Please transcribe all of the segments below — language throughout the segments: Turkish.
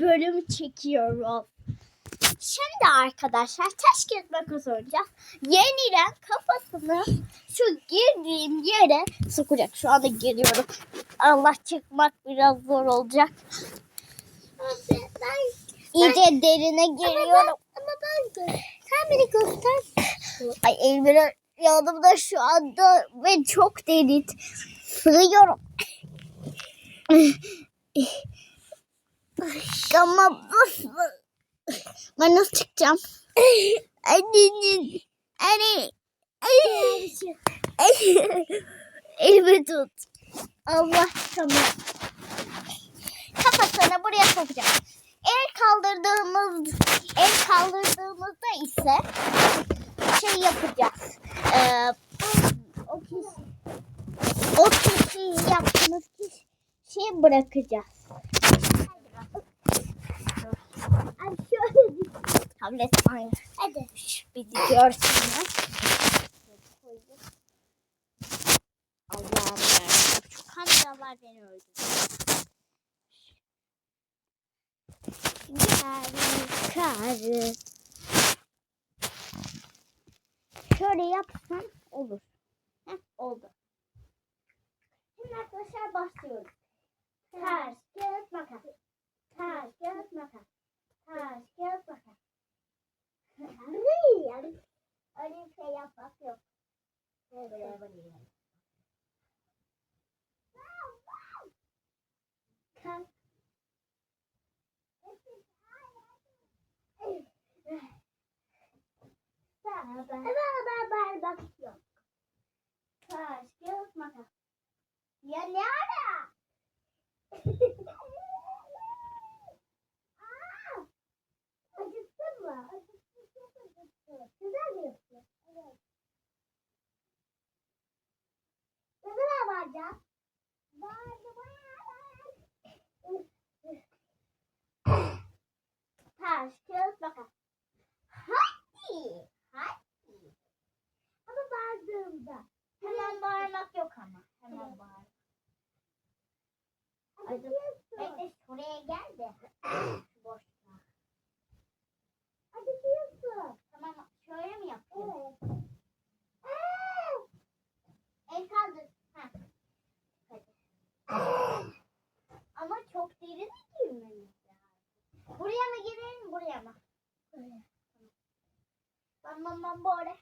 bölüm çekiyorum. Şimdi arkadaşlar taş makas oynayacağız. Yenilen kafasını şu girdiğim yere sokacak. Şu anda giriyorum. Allah çıkmak biraz zor olacak. İyice derine giriyorum. Ama ben gör. Sen beni göster. Ay Elmira yanımda şu anda ve çok derin. Sığıyorum. Ama nasıl? Ben nasıl çıkacağım? Annenin. Anne. Elimi tut. Allah tamam. Kafasını buraya sokacağım. El kaldırdığımız el kaldırdığımızda ise şey yapacağız. Ee, o kişi o kişi yaptığımız kişi şeyi bırakacağız. Ay şöyle bir tablet aynı. Hadi bir görsünler. Allah'ım yarabbim. Şu kameralar beni öldürdü. Karı. Şöyle yapsam olur. Heh, oldu. Şimdi arkadaşlar başlıyoruz. Taş, kağıt, makas. Taş, kağıt, makas. Taş, kağıt, makas. Öyle bir şey yapmak yok. Kalk. Baba. Bak yok. Taş. Ya ne ara? Aa! Acıttın mı? Acıttın, çok acıttı. Güzel yaptın? Evet. Ne zaman varacağım? Vardı, var. Taş, kağıt, makas. Hadi. Hadi. Ama vardığımda. Hemen bağırmak yok ama. Hemen bağır. Hadi Acı- diyorsun. Bekle şuraya gel de. Boşta. Hadi diyorsun. Tamam şöyle mi yapayım? Evet. Aa! El kaldır. Heh. Hadi. Ama çok derin girmemiz lazım. Buraya mı girelim buraya mı? Buraya. Bam böyle.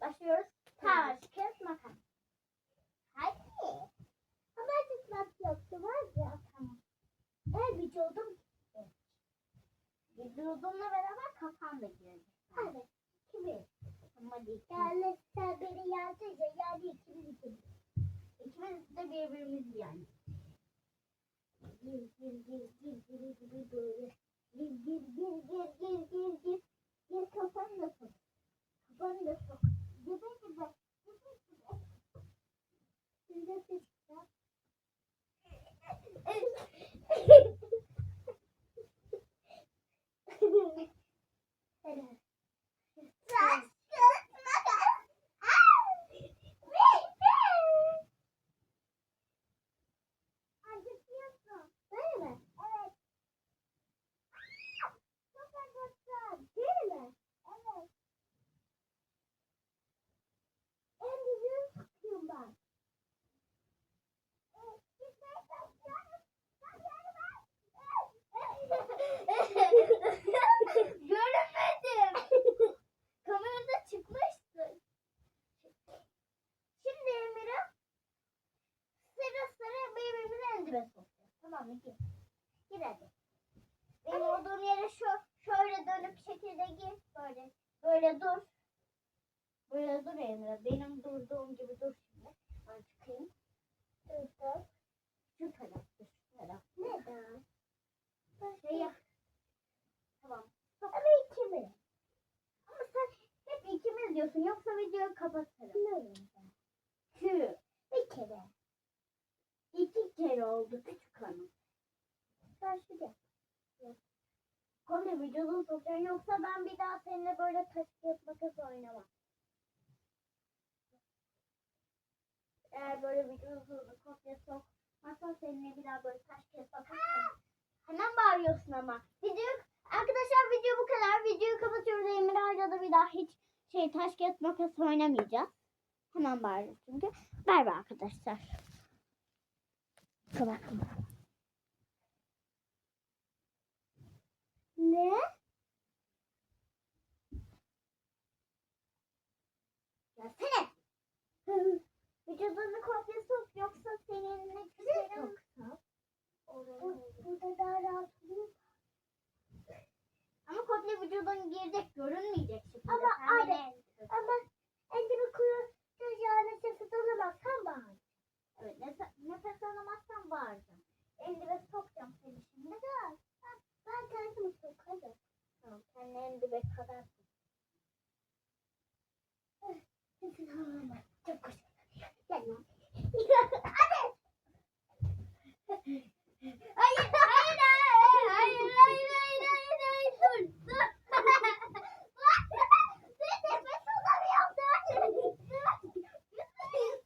Başlıyoruz. Taş, kağıt, makas. Hadi. Ama acıtmak yoktu var ya. Tamam. Ben vücudum. Vücudunla beraber kafan da girecek. Hadi. Kimi? İkimiz. Yani sen beni yardımcı yani ikimiz ikimiz. İkimiz de birbirimizi yani. Gir gir gir gir gir gir böyle. Gir gir gir gir gir gir gir. Gir kafanı da sok. Kafanı da sok. Gibi gibi. Gibi gibi. Şimdi de çıkacağım. Helal. Taş, kağıt, makas. Acıtıyorsun. Böyle mi? Evet. Çok acıttın. Değil mi? Evet. En güzel tutuyorum ben. Evet, gitmeye çalışıyorum. Sen yanıma. Göremedim. Kamerada çıkmıştı. Şimdi Emir'e sıra sıra birbirimize endime sokacağız. Tamam mı? Gir. Gir hadi. Benim olduğum yere şu şöyle dönüp şekilde gir. Böyle. Böyle dur. Böyle dur Emre. Benim durduğum gibi dur şimdi. Ben çıkayım. Dur dur. Şu tarafta şu taraf. Neden? Şey yap. Tamam. Ama ikimiz. Ama sen hep ikimiz diyorsun. Yoksa videoyu kapatırım. Ne. Bir kere. İki kere oldu küçük hanım. Karşıda. Komple videonu sokacaksın. Yoksa ben bir daha seninle böyle taş kağıt makas oynamam. Eğer böyle videonu kopya sokmazsan seninle bir daha böyle taş kağıt makas. Hemen bağırıyorsun ama. Video, arkadaşlar video bu kadar. Videoyu kapatıyoruz. Emir da bir daha hiç şey taş kağıt makas oynamayacağız. Hemen bağırıyoruz çünkü. Bay bay arkadaşlar. Kapat kapat. Ne? Gelsene. Vücudunu kopya sok yoksa seninle küserim. Burada daha rahat olur. Ama vücudun girecek, görünmeyecek şekilde. Ama abi, Ama elimi kuyu çocuğa nefes alamazsam bağır. Evet, nefes, nefes alamazsan bağıracağım. Eldive sokacağım seni şimdi. Ben, ben kendimi sokarım. Tamam, sen eldive kadar. Nefes alamam. Çok koşar. Gel lan. Hayır, hayır, hayır, hayır, hayır, hayır, hayır, hayır, dur, dur. Ben nefes alamıyorum. Kimsenin-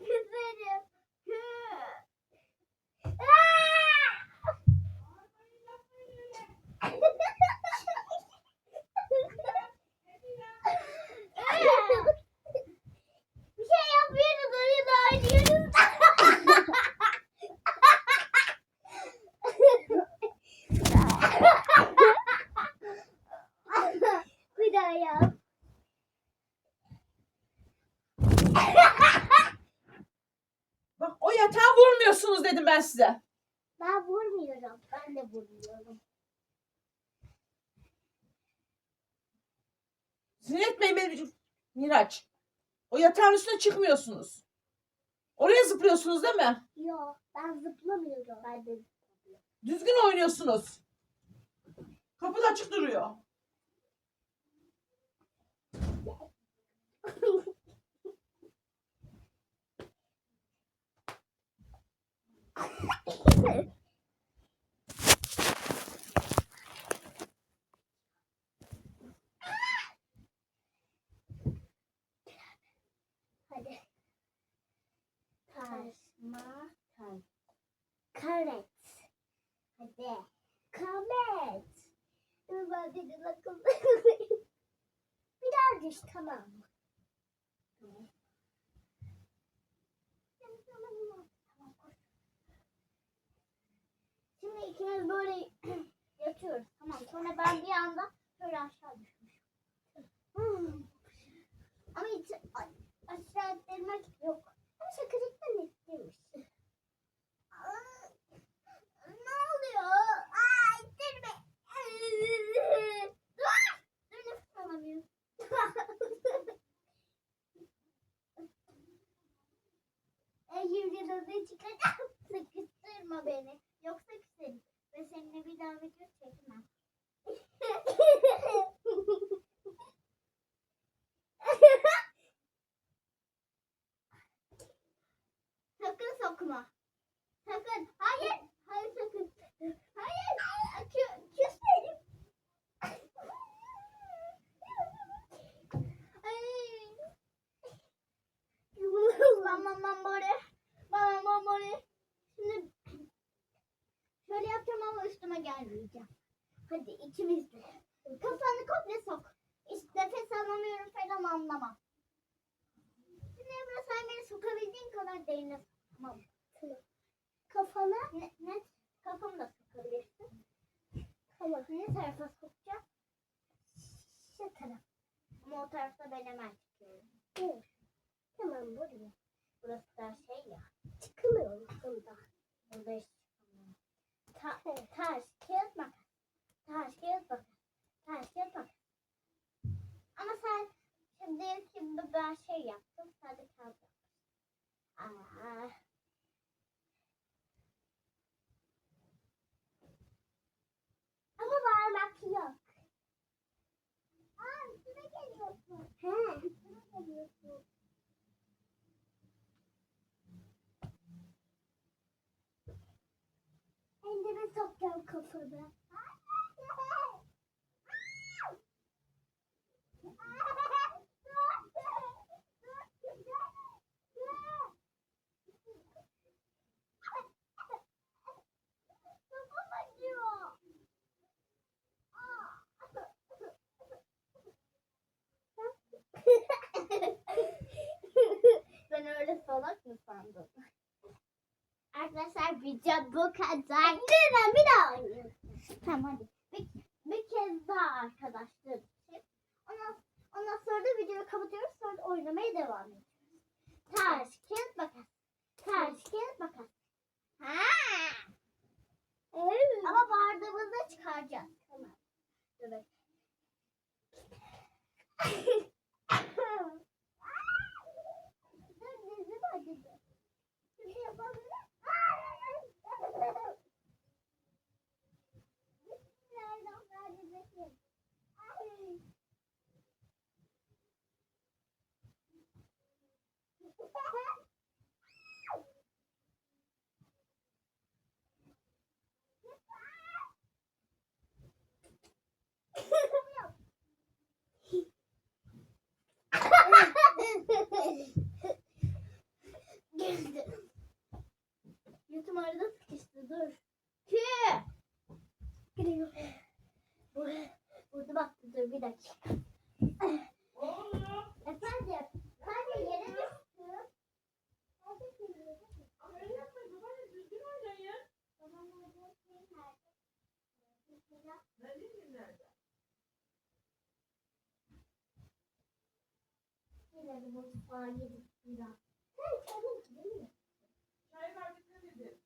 Güzelim. Bir şey yapmıyoruz oyun oynuyoruz. Bir daha yap. Bak o yatağa vurmuyorsunuz dedim ben size. Ben vurmuyorum. Ben de vurmuyorum. Sinir etmeyin beni Miraç. O yatağın üstüne çıkmıyorsunuz. Oraya zıplıyorsunuz değil mi? Yok ben zıplamıyorum. Ben de Düzgün oynuyorsunuz. Kapı da açık duruyor. İkimiz böyle yatıyoruz. Tamam. Sonra ben bir anda şöyle aşağı düşmüşüm. Hmm. Ama hiç aşağı ettirmek yok. Ama şakacıktan ettirmiş. Ne oluyor? Aa, ittirme. Dur. Dur nefes alamıyorum. Eğer yanına çıkacağım. Sıkıştırma beni. Yoksa küserim. Ve seninle bir daha video çekmem. Sakın sokma. Sakın. Hayır. Hayır sakın. Hayır. Kü küserim. Ay. Mama mamore. Mama mamore. Şimdi şöyle yapacağım ama üstüme gelmeyeceğim. Hadi ikimiz de. Kafanı komple sok. Hiç nefes alamıyorum falan anlamam. Şimdi Emre sen beni sokabildiğin kadar derine sok. Tamam. Kafana ne, ne kafamı da sokabilirsin. Tamam. Tarafa sokacağım? Şu taraf. Ama o tarafta ben hemen çıkıyorum. Evet. Tamam buraya. Burası da şey ya. Çıkmıyor musun da? Burada hiç çıkamıyorum. Ta, taş, kağıt, makas. Taş, kağıt, makas. Taş, kağıt, makas. Ama sen şimdi şimdi ben şey yaptım. De kağıt yap. Aa. Ama bağırmak yok. Aa üstüne geliyorsun. Elime sokacağım kafamı. Salak mı sandın? Arkadaşlar video bu kadar. Neden bir daha. Tamam hadi. Bir, bir kez daha arkadaşlar. Ondan, ondan sonra da videoyu kapatıyoruz. Sonra da oynamaya devam ediyoruz. Taş, kağıt, makas. Taş, kağıt, makas. Ha. Evet. Ama bardağımızda çıkaracağız. Tamam. Dur bak. Dur dizim acıdı. Şimdi yapabilir. Bismillahirrahmanirrahim. Ay. Yutum arada sıkıştı. Dur. Kü. Gidiyor. Bu, burada bak. Dur bir dakika. Oğlum. Efendim. Sadece yere düştü. Öyle yapmayın babaanne düzgün oynayın. Ne diyeyim nerede? Mutfağa gidip dikkat edin.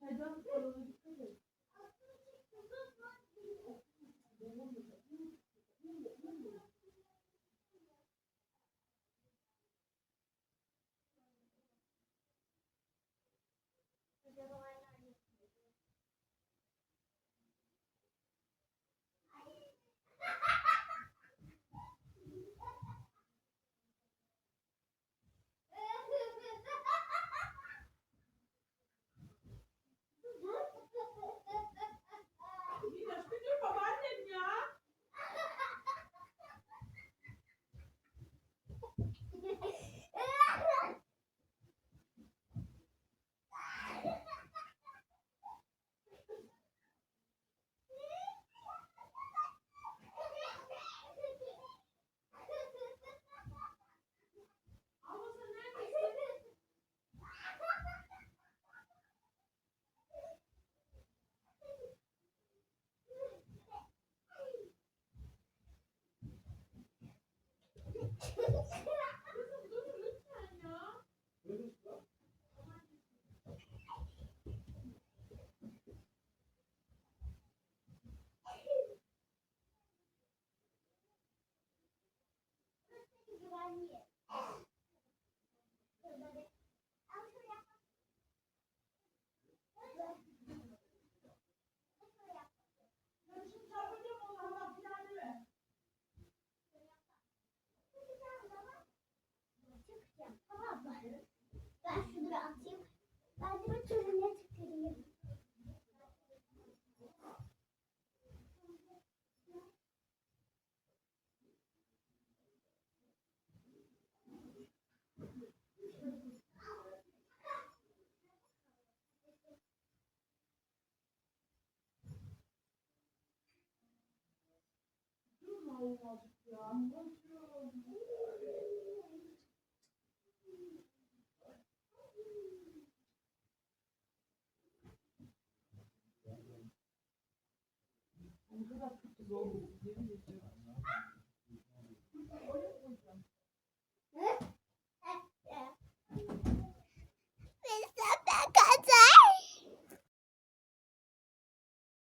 Çaydan sonra dikkat edin. Miraç Gracias. Ben de bir türlüne tüküreyim. Oğlum ya. zor olur. Yemin ediyorum. Ne?